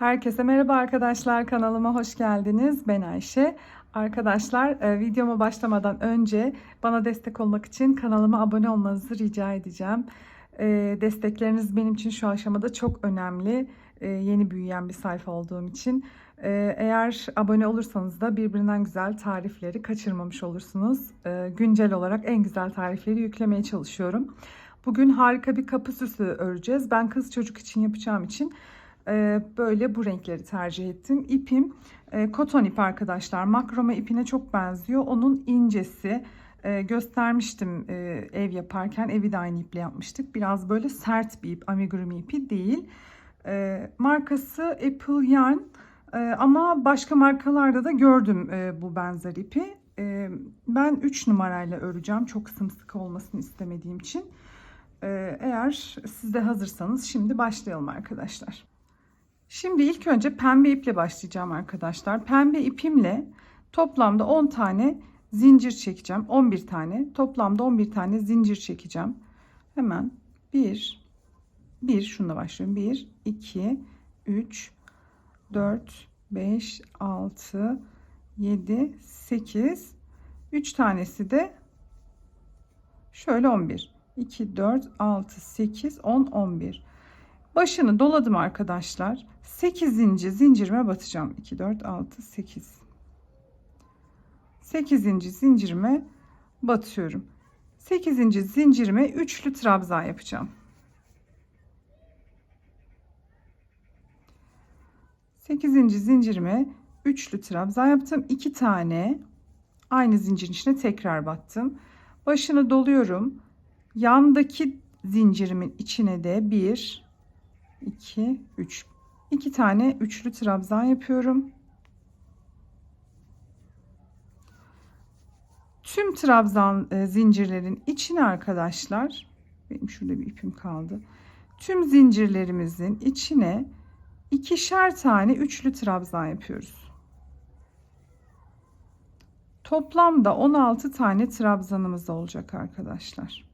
Herkese merhaba arkadaşlar kanalıma hoş geldiniz. Ben Ayşe. Arkadaşlar e, videoma başlamadan önce bana destek olmak için kanalıma abone olmanızı rica edeceğim. E, destekleriniz benim için şu aşamada çok önemli. E, yeni büyüyen bir sayfa olduğum için. Eğer abone olursanız da birbirinden güzel tarifleri kaçırmamış olursunuz. Güncel olarak en güzel tarifleri yüklemeye çalışıyorum. Bugün harika bir kapı süsü öreceğiz. Ben kız çocuk için yapacağım için e, böyle bu renkleri tercih ettim. İpim e, koton ip arkadaşlar. Makrome ipine çok benziyor. Onun incesi e, göstermiştim e, ev yaparken. Evi de aynı iple yapmıştık. Biraz böyle sert bir ip. Amigurumi ipi değil. Markası Apple Yarn. Ama başka markalarda da gördüm bu benzer ipi. Ben 3 numarayla öreceğim. Çok sımsıkı olmasını istemediğim için. Eğer siz de hazırsanız şimdi başlayalım arkadaşlar. Şimdi ilk önce pembe iple başlayacağım arkadaşlar. Pembe ipimle toplamda 10 tane zincir çekeceğim. 11 tane. Toplamda 11 tane zincir çekeceğim. Hemen 1 1 şununla başlıyorum. 1 2 3 4 5 6 7 8 3 tanesi de şöyle 11 2 4 6 8 10 11 Başını doladım arkadaşlar. 8. zincirime batacağım. 2, 4, 6, 8. 8. zincirime batıyorum. 8. zincirime üçlü trabzan yapacağım. 8. zincirime üçlü trabzan yaptım. 2 tane aynı zincirin içine tekrar battım. Başını doluyorum. Yandaki zincirimin içine de 1 2 3 2 tane üçlü trabzan yapıyorum. Tüm trabzan e, zincirlerin içine arkadaşlar benim şurada bir ipim kaldı. Tüm zincirlerimizin içine ikişer tane üçlü trabzan yapıyoruz. Toplamda 16 tane trabzanımız olacak arkadaşlar.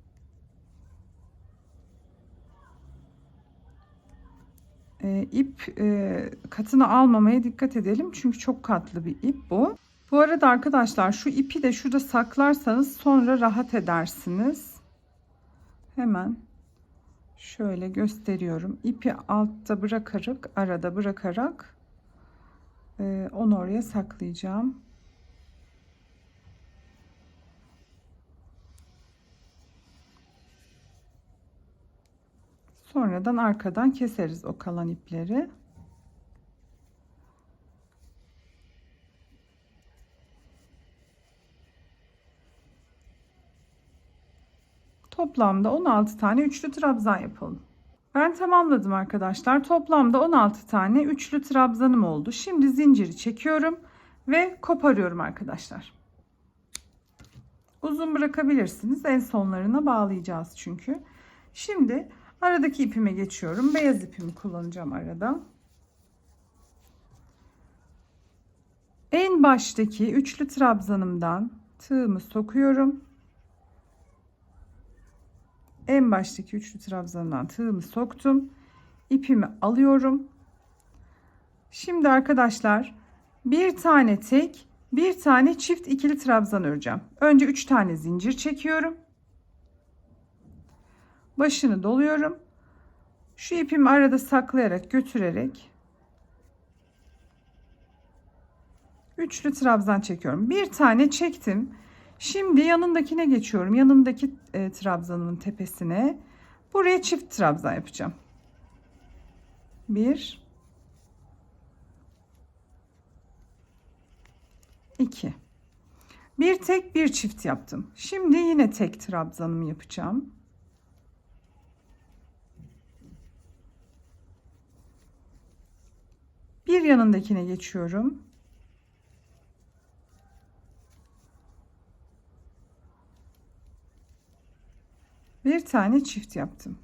E, ip e, katını almamaya dikkat edelim. Çünkü çok katlı bir ip bu. Bu arada arkadaşlar şu ipi de şurada saklarsanız sonra rahat edersiniz. Hemen şöyle gösteriyorum. İpi altta bırakarak arada bırakarak e, onu oraya saklayacağım. Sonradan arkadan keseriz o kalan ipleri. Toplamda 16 tane üçlü trabzan yapalım. Ben tamamladım arkadaşlar. Toplamda 16 tane üçlü trabzanım oldu. Şimdi zinciri çekiyorum ve koparıyorum arkadaşlar. Uzun bırakabilirsiniz. En sonlarına bağlayacağız çünkü. Şimdi Aradaki ipime geçiyorum. Beyaz ipimi kullanacağım arada. En baştaki üçlü trabzanımdan tığımı sokuyorum. En baştaki üçlü trabzandan tığımı soktum. İpimi alıyorum. Şimdi arkadaşlar bir tane tek bir tane çift ikili trabzan öreceğim. Önce üç tane zincir çekiyorum başını doluyorum. Şu ipimi arada saklayarak götürerek üçlü trabzan çekiyorum. Bir tane çektim. Şimdi yanındakine geçiyorum. Yanındaki e, trabzanımın tepesine. Buraya çift trabzan yapacağım. Bir. iki. Bir tek bir çift yaptım. Şimdi yine tek trabzanımı yapacağım. Yanındakine geçiyorum. Bir tane çift yaptım.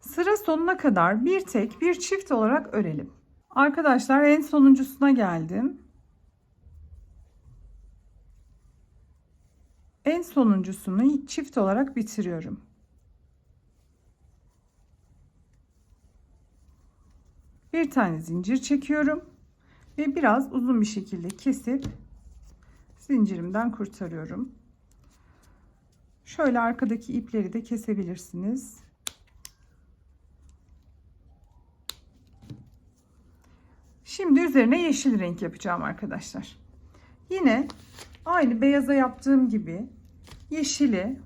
Sıra sonuna kadar bir tek bir çift olarak örelim. Arkadaşlar en sonuncusuna geldim. En sonuncusunu çift olarak bitiriyorum. Bir tane zincir çekiyorum ve biraz uzun bir şekilde kesip zincirimden kurtarıyorum. Şöyle arkadaki ipleri de kesebilirsiniz. Şimdi üzerine yeşil renk yapacağım arkadaşlar. Yine aynı beyaza yaptığım gibi yeşili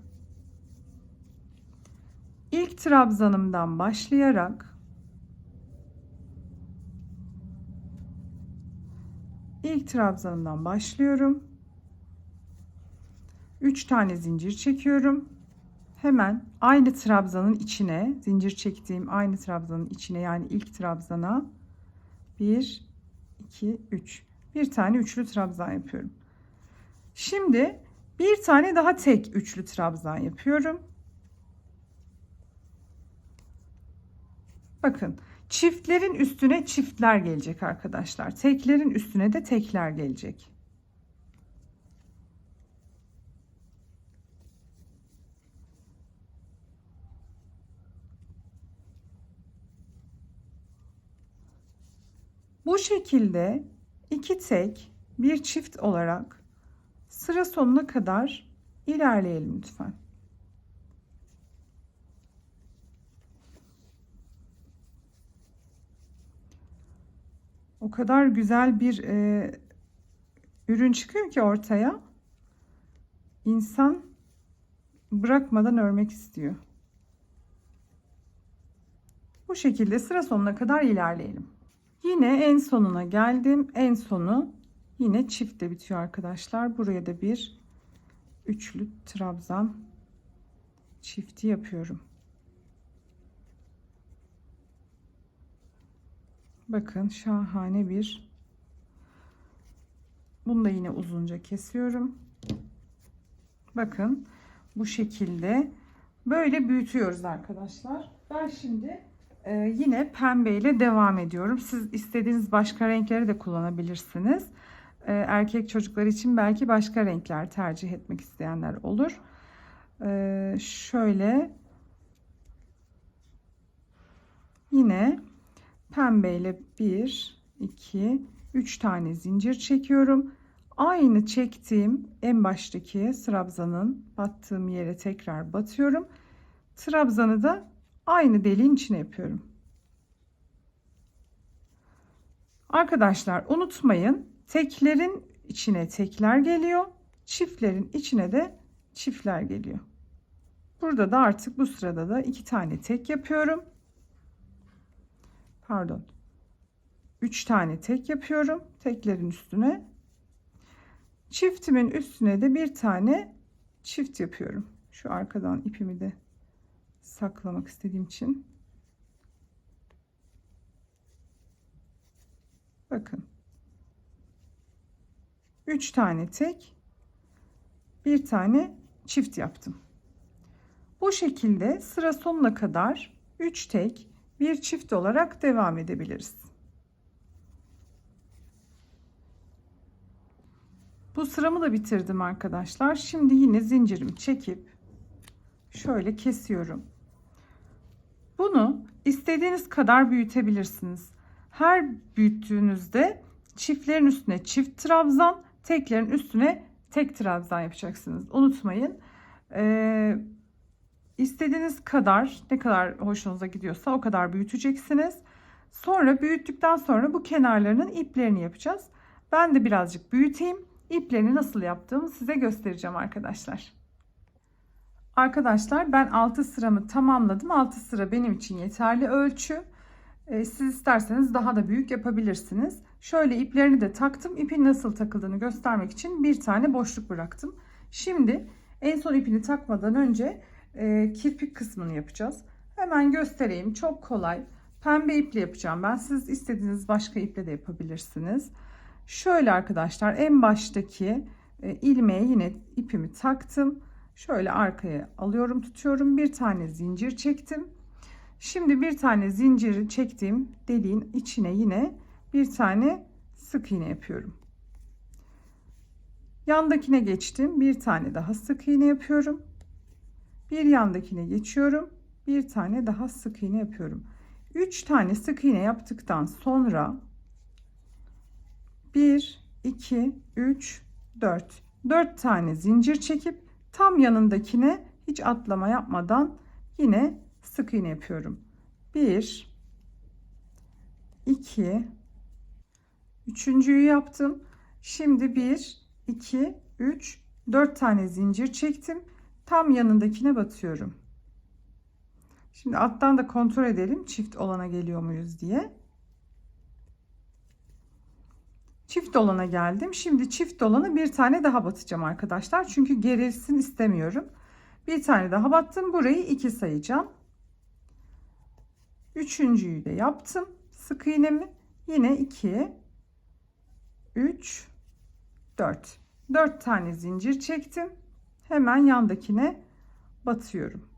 ilk trabzanımdan başlayarak ilk trabzanımdan başlıyorum. 3 tane zincir çekiyorum. Hemen aynı trabzanın içine, zincir çektiğim aynı trabzanın içine yani ilk trabzana 1 2 3 bir tane üçlü trabzan yapıyorum. Şimdi bir tane daha tek üçlü trabzan yapıyorum. Bakın çiftlerin üstüne çiftler gelecek arkadaşlar. Teklerin üstüne de tekler gelecek. Bu şekilde iki tek bir çift olarak sıra sonuna kadar ilerleyelim lütfen. O kadar güzel bir e, ürün çıkıyor ki ortaya. İnsan bırakmadan örmek istiyor. Bu şekilde sıra sonuna kadar ilerleyelim. Yine en sonuna geldim. En sonu yine çiftle bitiyor arkadaşlar. Buraya da bir üçlü trabzan çifti yapıyorum. Bakın şahane bir bunu da yine uzunca kesiyorum. Bakın bu şekilde böyle büyütüyoruz arkadaşlar. Ben şimdi ee, yine pembe ile devam ediyorum. Siz istediğiniz başka renkleri de kullanabilirsiniz. Ee, erkek çocuklar için belki başka renkler tercih etmek isteyenler olur. Ee, şöyle yine pembe ile 1 2 3 tane zincir çekiyorum. Aynı çektiğim en baştaki trabzanın battığım yere tekrar batıyorum. Trabzanı da aynı deliğin içine yapıyorum. Arkadaşlar unutmayın teklerin içine tekler geliyor. Çiftlerin içine de çiftler geliyor. Burada da artık bu sırada da iki tane tek yapıyorum. Pardon. Üç tane tek yapıyorum. Teklerin üstüne. Çiftimin üstüne de bir tane çift yapıyorum. Şu arkadan ipimi de saklamak istediğim için. Bakın. 3 tane tek, bir tane çift yaptım. Bu şekilde sıra sonuna kadar 3 tek, bir çift olarak devam edebiliriz. Bu sıramı da bitirdim arkadaşlar. Şimdi yine zincirimi çekip şöyle kesiyorum. Bunu istediğiniz kadar büyütebilirsiniz. Her büyüttüğünüzde çiftlerin üstüne çift trabzan, teklerin üstüne tek trabzan yapacaksınız. Unutmayın. Ee, istediğiniz kadar ne kadar hoşunuza gidiyorsa o kadar büyüteceksiniz. Sonra büyüttükten sonra bu kenarlarının iplerini yapacağız. Ben de birazcık büyüteyim. İplerini nasıl yaptığımı size göstereceğim arkadaşlar. Arkadaşlar ben 6 sıramı tamamladım. 6 sıra benim için yeterli ölçü. Ee, siz isterseniz daha da büyük yapabilirsiniz. Şöyle iplerini de taktım. İpin nasıl takıldığını göstermek için bir tane boşluk bıraktım. Şimdi en son ipini takmadan önce e, kirpik kısmını yapacağız. Hemen göstereyim. Çok kolay. Pembe iple yapacağım ben. Siz istediğiniz başka iple de yapabilirsiniz. Şöyle arkadaşlar en baştaki e, ilmeğe yine ipimi taktım. Şöyle arkaya alıyorum tutuyorum. Bir tane zincir çektim. Şimdi bir tane zinciri çektiğim deliğin içine yine bir tane sık iğne yapıyorum. Yandakine geçtim. Bir tane daha sık iğne yapıyorum. Bir yandakine geçiyorum. Bir tane daha sık iğne yapıyorum. 3 tane sık iğne yaptıktan sonra 1 2 3 4 4 tane zincir çekip tam yanındakine hiç atlama yapmadan yine sık iğne yapıyorum. 1 2 Üçüncüyü yaptım. Şimdi 1 2 3 4 tane zincir çektim. Tam yanındakine batıyorum. Şimdi alttan da kontrol edelim çift olana geliyor muyuz diye. Çift olana geldim. Şimdi çift olana bir tane daha batacağım arkadaşlar. Çünkü gerilsin istemiyorum. Bir tane daha battım. Burayı 2 sayacağım. Üçüncüyü de yaptım. Sık iğnemi. Yine 2 3 4 4 tane zincir çektim. Hemen yandakine batıyorum.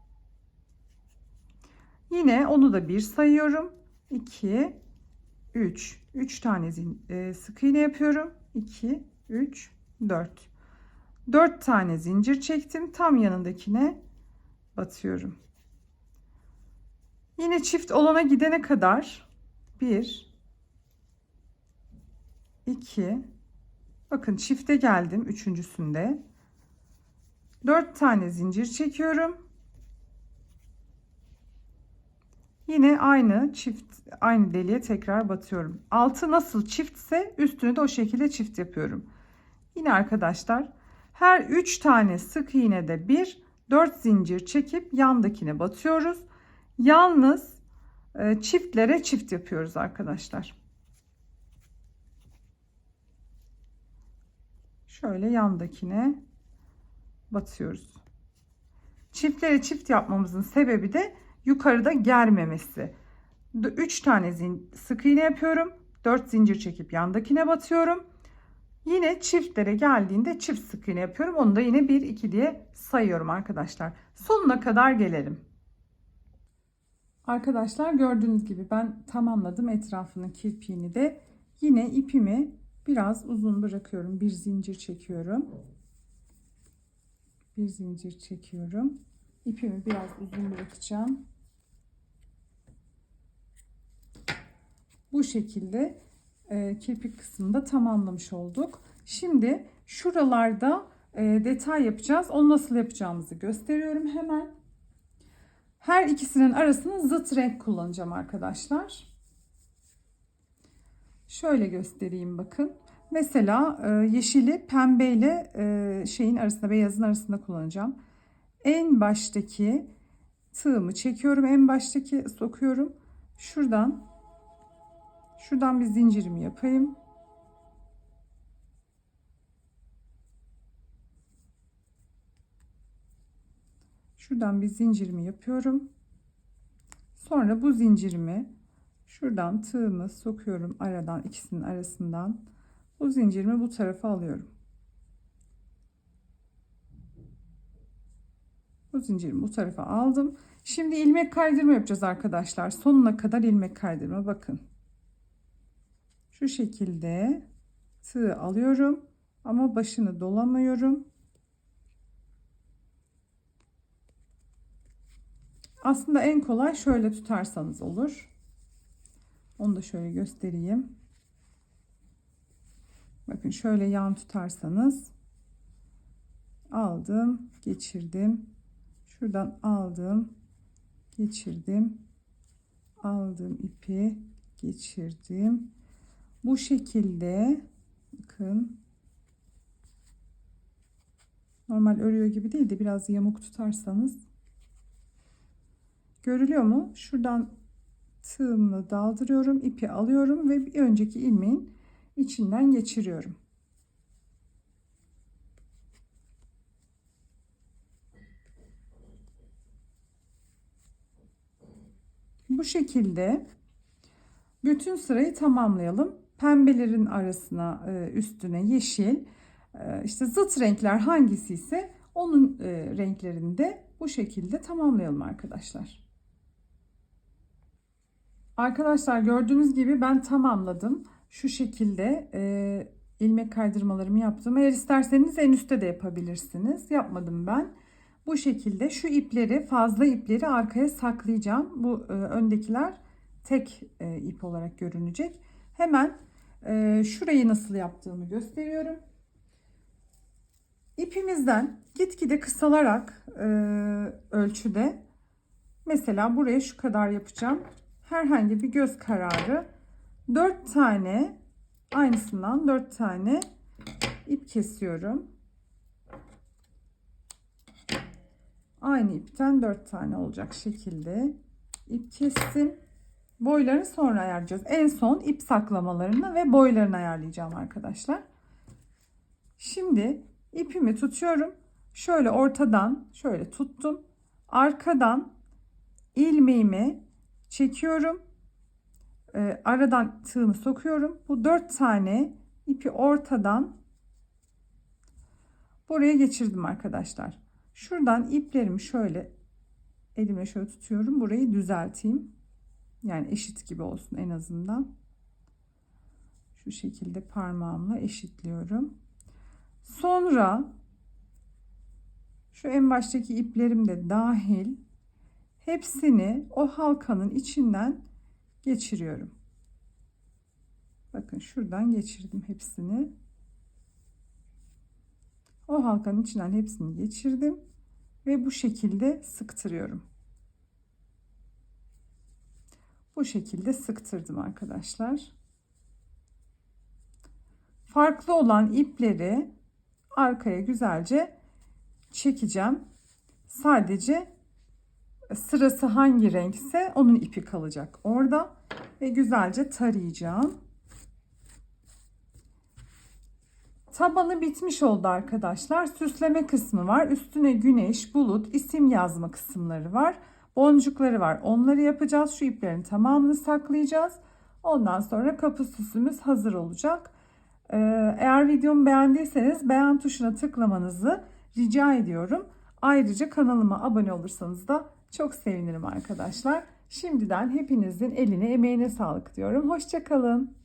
Yine onu da bir sayıyorum. 2 3 3 tane e, sık iğne yapıyorum. 2 3 4 4 tane zincir çektim. Tam yanındakine batıyorum. Yine çift olana gidene kadar 1 2 bakın çifte geldim üçüncüsünde 4 tane zincir çekiyorum. Yine aynı çift aynı deliğe tekrar batıyorum. Altı nasıl çiftse üstünü de o şekilde çift yapıyorum. Yine arkadaşlar her 3 tane sık iğnede bir 4 zincir çekip yandakine batıyoruz. Yalnız e, çiftlere çift yapıyoruz arkadaşlar. Şöyle yandakine batıyoruz. Çiftlere çift yapmamızın sebebi de yukarıda germemesi. 3 tane sık iğne yapıyorum. 4 zincir çekip yandakine batıyorum. Yine çiftlere geldiğinde çift sık iğne yapıyorum. Onu da yine 1 2 diye sayıyorum arkadaşlar. Sonuna kadar gelelim. Arkadaşlar gördüğünüz gibi ben tamamladım etrafının kirpiğini de. Yine ipimi biraz uzun bırakıyorum. Bir zincir çekiyorum. Bir zincir çekiyorum. İpimi biraz uzun bırakacağım. Bu şekilde e, kirpik kısmında tamamlamış olduk. Şimdi şuralarda e, detay yapacağız. Onu nasıl yapacağımızı gösteriyorum hemen. Her ikisinin arasını zıt renk kullanacağım arkadaşlar. Şöyle göstereyim bakın. Mesela e, yeşili pembeyle e, şeyin arasında beyazın arasında kullanacağım. En baştaki tığımı çekiyorum. En baştaki sokuyorum. Şuradan şuradan bir zincirimi yapayım. Şuradan bir zincirimi yapıyorum. Sonra bu zincirimi Şuradan tığımı sokuyorum aradan ikisinin arasından. Bu zincirimi bu tarafa alıyorum. Bu zincirimi bu tarafa aldım. Şimdi ilmek kaydırma yapacağız arkadaşlar. Sonuna kadar ilmek kaydırma bakın. Şu şekilde tığ alıyorum ama başını dolamıyorum. Aslında en kolay şöyle tutarsanız olur. Onu da şöyle göstereyim. Bakın şöyle yan tutarsanız aldım, geçirdim. Şuradan aldım, geçirdim. Aldım ipi, geçirdim. Bu şekilde bakın normal örüyor gibi değil de biraz yamuk tutarsanız görülüyor mu? Şuradan tığımla daldırıyorum ipi alıyorum ve bir önceki ilmeğin içinden geçiriyorum. Bu şekilde bütün sırayı tamamlayalım. Pembelerin arasına e, üstüne yeşil e, işte zıt renkler hangisi ise onun e, renklerini de bu şekilde tamamlayalım arkadaşlar. Arkadaşlar gördüğünüz gibi ben tamamladım. Şu şekilde e, ilmek kaydırmalarımı yaptım. Eğer isterseniz en üstte de yapabilirsiniz. Yapmadım ben. Bu şekilde şu ipleri fazla ipleri arkaya saklayacağım. Bu e, öndekiler tek e, ip olarak görünecek. Hemen e, şurayı nasıl yaptığımı gösteriyorum. İpimizden gitgide kısalarak e, ölçüde mesela buraya şu kadar yapacağım. Herhangi bir göz kararı 4 tane aynısından 4 tane ip kesiyorum. Aynı ipten 4 tane olacak şekilde ip kestim. Boylarını sonra ayarlayacağız. En son ip saklamalarını ve boylarını ayarlayacağım arkadaşlar. Şimdi ipimi tutuyorum. Şöyle ortadan şöyle tuttum. Arkadan ilmeğimi çekiyorum. Ee, aradan tığımı sokuyorum. Bu dört tane ipi ortadan buraya geçirdim arkadaşlar. Şuradan iplerimi şöyle elime şöyle tutuyorum. Burayı düzelteyim. Yani eşit gibi olsun en azından. Şu şekilde parmağımla eşitliyorum. Sonra şu en baştaki iplerim de dahil hepsini o halkanın içinden geçiriyorum. Bakın şuradan geçirdim hepsini. O halkanın içinden hepsini geçirdim ve bu şekilde sıktırıyorum. Bu şekilde sıktırdım arkadaşlar. Farklı olan ipleri arkaya güzelce çekeceğim. Sadece sırası hangi renkse onun ipi kalacak orada ve güzelce tarayacağım. Tabanı bitmiş oldu arkadaşlar. Süsleme kısmı var. Üstüne güneş, bulut, isim yazma kısımları var. Boncukları var. Onları yapacağız. Şu iplerin tamamını saklayacağız. Ondan sonra kapı süsümüz hazır olacak. Ee, eğer videomu beğendiyseniz beğen tuşuna tıklamanızı rica ediyorum. Ayrıca kanalıma abone olursanız da çok sevinirim arkadaşlar. Şimdiden hepinizin eline emeğine sağlık diyorum. Hoşçakalın.